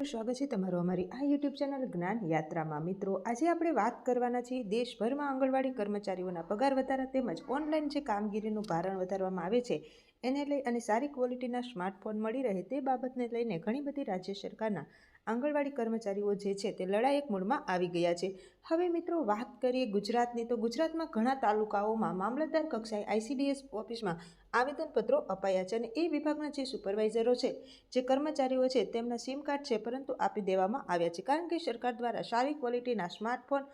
સ્વાગત છે તમારું અમારી આ યુટ્યુબ ચેનલ જ્ઞાન યાત્રામાં. મિત્રો, આજે આપણે વાત કરવાના છીએ દેશભરમાં આંગણવાડી કર્મચારીઓના પગાર વધારા તેમજ ઓનલાઈન જે કામગીરીનું ભારણ વધારવામાં આવે છે, એને લઈ અને સારી ક્વોલિટીના સ્માર્ટફોન મળી રહે તે બાબતને લઈને ઘણી બધી રાજ્ય સરકારના આંગણવાડી કર્મચારીઓ જે છે તે લડાયક મૂડમાં આવી ગયા છે. હવે મિત્રો, વાત કરીએ ગુજરાતની. તો ગુજરાતમાં ઘણા તાલુકાઓમાં મામલતદાર કક્ષાએ આઈસીડીએસ ઓફિસમાં આવેદનપત્રો અપાયા છે અને એ વિભાગના જે સુપરવાઇઝરો છે, જે કર્મચારીઓ છે, તેમના સિમ કાર્ડ છે, પરંતુ આપી દેવામાં આવ્યા છે. કારણ કે સરકાર દ્વારા સારી ક્વોલિટીના સ્માર્ટફોન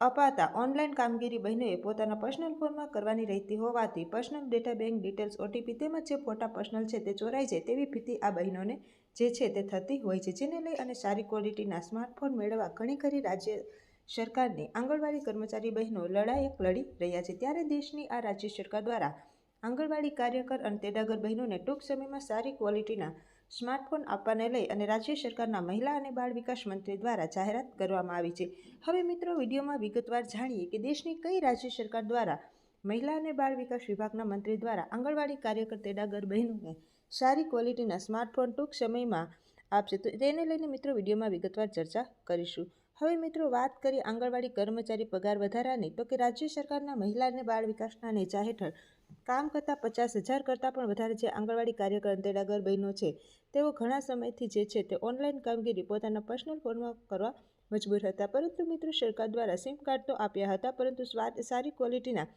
અપાતા ઓનલાઈન કામગીરી બહેનોએ પોતાના પર્સનલ ફોનમાં કરવાની રહેતી હોવાથી personal data bank details, OTP તેમજ જે ફોટા પર્સનલ છે તે ચોરાઈ જાય તેવી ભીતિ આ બહેનોને જે છે તે થતી હોય છે. જેને લઈ અને સારી ક્વોલિટીના સ્માર્ટફોન મેળવવા ઘણી ખરી રાજ્ય સરકારની આંગણવાડી કર્મચારી બહેનો લડાયક લડી રહ્યા છે. ત્યારે દેશની આ રાજ્ય સરકાર દ્વારા આંગણવાડી કાર્યકર અને તેડાગર બહેનોને ટૂંક સમયમાં સારી ક્વોલિટીના સ્માર્ટફોન આપવાને લઈ અને રાજ્ય સરકારના મહિલા અને બાળ વિકાસ મંત્રી દ્વારા જાહેરાત કરવામાં આવી છે. હવે મિત્રો, વિડીયોમાં વિગતવાર જાણીએ કે દેશની કઈ રાજ્ય સરકાર દ્વારા મહિલા અને બાળ વિકાસ વિભાગના મંત્રી દ્વારા આંગણવાડી કાર્યકર તેડાગર બહેનોને સારી ક્વોલિટીના સ્માર્ટફોન ટૂંક સમયમાં આપશે. તો તેને લઈને મિત્રો, વિડીયોમાં વિગતવાર ચર્ચા કરીશું. હવે મિત્રો, વાત કરીએ આંગણવાડી કર્મચારી પગાર વધારાની. તો કે રાજ્ય સરકારના મહિલા અને બાળ વિકાસના નેજા હેઠળ કામ કરતાં પચાસ હજાર કરતાં પણ વધારે જે આંગણવાડી કાર્યકર તેડાગર બહેનો છે, તેઓ ઘણા સમયથી જે છે તે ઓનલાઈન કામગીરી પોતાના પર્સનલ ફોનમાં કરવા મજબૂર હતા. પરંતુ મિત્રો, સરકાર દ્વારા સિમ કાર્ડ તો આપ્યા હતા, પરંતુ સારી ક્વોલિટીના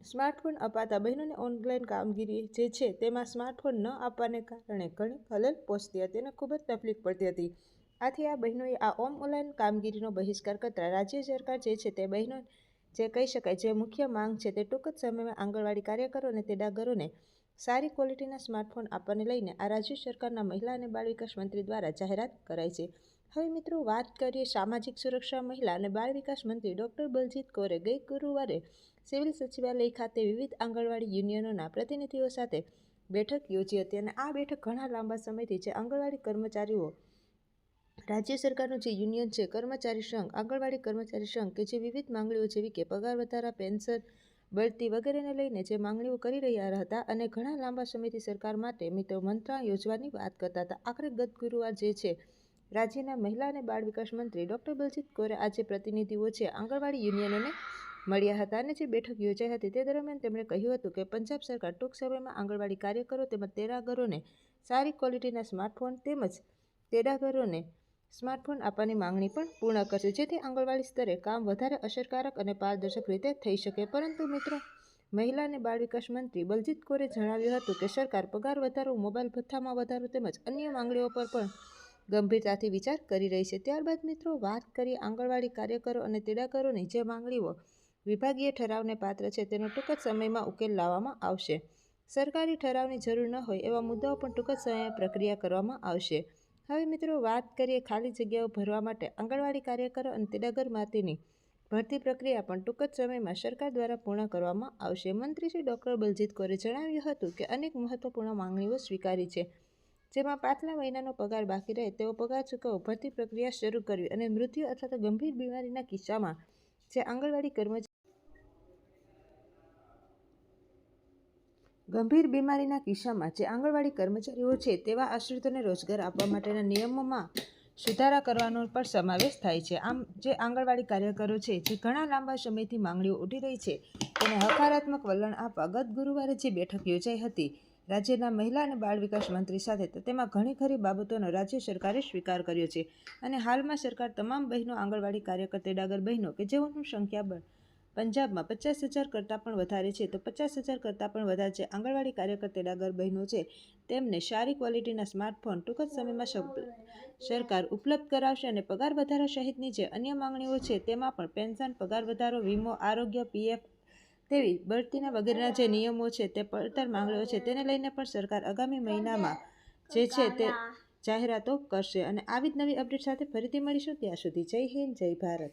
સ્માર્ટફોન અપાતા બહેનોને ઓનલાઈન કામગીરી જે છે તેમાં સ્માર્ટફોન ન આપવાને કારણે ઘણી ખલેલ પહોંચતી હતી અને ખૂબ જ તકલીફ પડતી હતી. આથી આ બહેનોએ આ ઓનલાઈન કામગીરીનો બહિષ્કાર કરતા રાજ્ય સરકાર જે છે તે બહેનો જે કહી શકાય, જે મુખ્ય માંગ છે તે ટૂંક જ સમયમાં આંગણવાડી કાર્યકરો અને તેડાગરોને સારી ક્વોલિટીના સ્માર્ટફોન આપવાને લઈને આ રાજ્ય સરકારના મહિલા અને બાળ વિકાસ મંત્રી દ્વારા જાહેરાત કરાઈ છે. હવે મિત્રો વાત કરીએ સામાજિક સુરક્ષા મહિલા અને બાળ વિકાસ મંત્રી ડૉક્ટર બલજીત કૌરે ગઈ ગુરુવારે સિવિલ સચિવાલય ખાતે વિવિધ આંગણવાડી યુનિયનોના પ્રતિનિધિઓ સાથે બેઠક યોજી હતી અને આ બેઠક ઘણા લાંબા સમયથી જે આંગણવાડી કર્મચારીઓ રાજ્ય સરકારનું જે યુનિયન છે, કર્મચારી સંઘ, આંગણવાડી કર્મચારી સંઘ કે જે વિવિધ માંગણીઓ જેવી કે પગાર વધારા, પેન્શન, બઢતી વગેરેને લઈને જે માંગણીઓ કરી રહ્યા હતા અને ઘણા લાંબા સમયથી સરકાર માટે મિત્રો મંત્રણા યોજવાની વાત કરતા હતા. આખરે ગત ગુરુવાર જે છે, રાજ્યના મહિલા અને બાળ વિકાસ મંત્રી ડૉક્ટર બલજીત કૌરે આજે પ્રતિનિધિઓ છે, આંગણવાડી યુનિયનોને મળ્યા હતા અને જે બેઠક યોજાઈ હતી તે દરમિયાન તેમણે કહ્યું હતું કે પંજાબ સરકાર ટૂંક સમયમાં આંગણવાડી કાર્યકરો તેમજ તેરાગરોને સારી ક્વોલિટીના સ્માર્ટફોન તેમજ તેડાગરોને સ્માર્ટફોન આપવાની માંગણી પણ પૂર્ણ કરશે, જેથી આંગણવાડી સ્તરે કામ વધારે અસરકારક અને પારદર્શક રીતે થઈ શકે. પરંતુ મિત્રો, મહિલા અને બાળ વિકાસ મંત્રી બલજીત કૌરે જણાવ્યું હતું કે, સરકાર પગાર વધારો, મોબાઈલ ભથ્થામાં વધારો તેમજ અન્ય માંગણીઓ પર પણ ગંભીરતાથી વિચાર કરી રહી છે. ત્યારબાદ મિત્રો, વાત કરીએ આંગણવાડી કાર્યકરો અને તેડાકરોની જે માંગણીઓ વિભાગીય ઠરાવને પાત્ર છે તેનો ટૂંક જ સમયમાં ઉકેલ લાવવામાં આવશે. સરકારી ઠરાવની જરૂર ન હોય એવા મુદ્દાઓ પણ ટૂંક જ સમયમાં પ્રક્રિયા કરવામાં આવશે. હવે મિત્રો વાત કરીએ ખાલી જગ્યાઓ ભરવા માટે. આંગણવાડી કાર્યકરો અને તેડાગર માતીની ભરતી પ્રક્રિયા પણ ટૂંક જ સમયમાં સરકાર દ્વારા પૂર્ણ કરવામાં આવશે. મંત્રી શ્રી ડૉક્ટર બલજીત કૌરે જણાવ્યું હતું કે અનેક મહત્વપૂર્ણ માંગણીઓ સ્વીકારી છે. જેમાં પાછલા મહિનાનો પગાર બાકી રહે તેવો પગાર ચૂકવવો, ભરતી પ્રક્રિયા શરૂ કરવી અને મૃત્યુ અથવા તો ગંભીર બીમારીના કિસ્સામાં જે આંગણવાડી કર્મચારી ગંભીર બીમારીના કિસ્સામાં જે આંગણવાડી કર્મચારીઓ છે તેવા આશ્રિતોને રોજગાર આપવા માટેના નિયમોમાં સુધારા કરવાનો પણ સમાવેશ થાય છે. આમ, જે આંગણવાડી કાર્યકરો છે, જે ઘણા લાંબા સમયથી માંગણીઓ ઉઠી રહી છે, તેને હકારાત્મક વલણ આપવા ગત ગુરુવારે જે બેઠક યોજાઈ હતી, રાજ્યના મહિલા અને બાળ વિકાસ મંત્રી સાથે, તો તેમાં ઘણી ખરી બાબતોનો રાજ્ય સરકારે સ્વીકાર કર્યો છે. અને હાલમાં સરકાર તમામ બહેનો આંગણવાડી કાર્યકર તેડાગર બહેનો કે જેઓનું સંખ્યાબળ પંજાબમાં પચાસ હજાર કરતાં પણ વધારે છે. તો પચાસ હજાર કરતાં પણ વધારે છે. આંગણવાડી કાર્યકર તેડાગર બહેનો છે. તેમને સારી ક્વોલિટીના સ્માર્ટફોન ટૂંક જ સમયમાં સરકાર ઉપલબ્ધ કરાવશે અને પગાર વધારા સહિતની જે અન્ય માંગણીઓ છે તેમાં પણ પેન્શન, પગાર વધારો, વીમો, આરોગ્ય, પીએફ તેવી બઢતીના વગેરેના જે નિયમો છે તે પડતર માંગણીઓ છે. તેને લઈને પણ સરકાર આગામી મહિનામાં જે છે તે જાહેરાતો કરશે. અને આવી જ નવી અપડેટ સાથે ફરીથી મળીશું. ત્યાં સુધી જય હિન્દ, જય ભારત.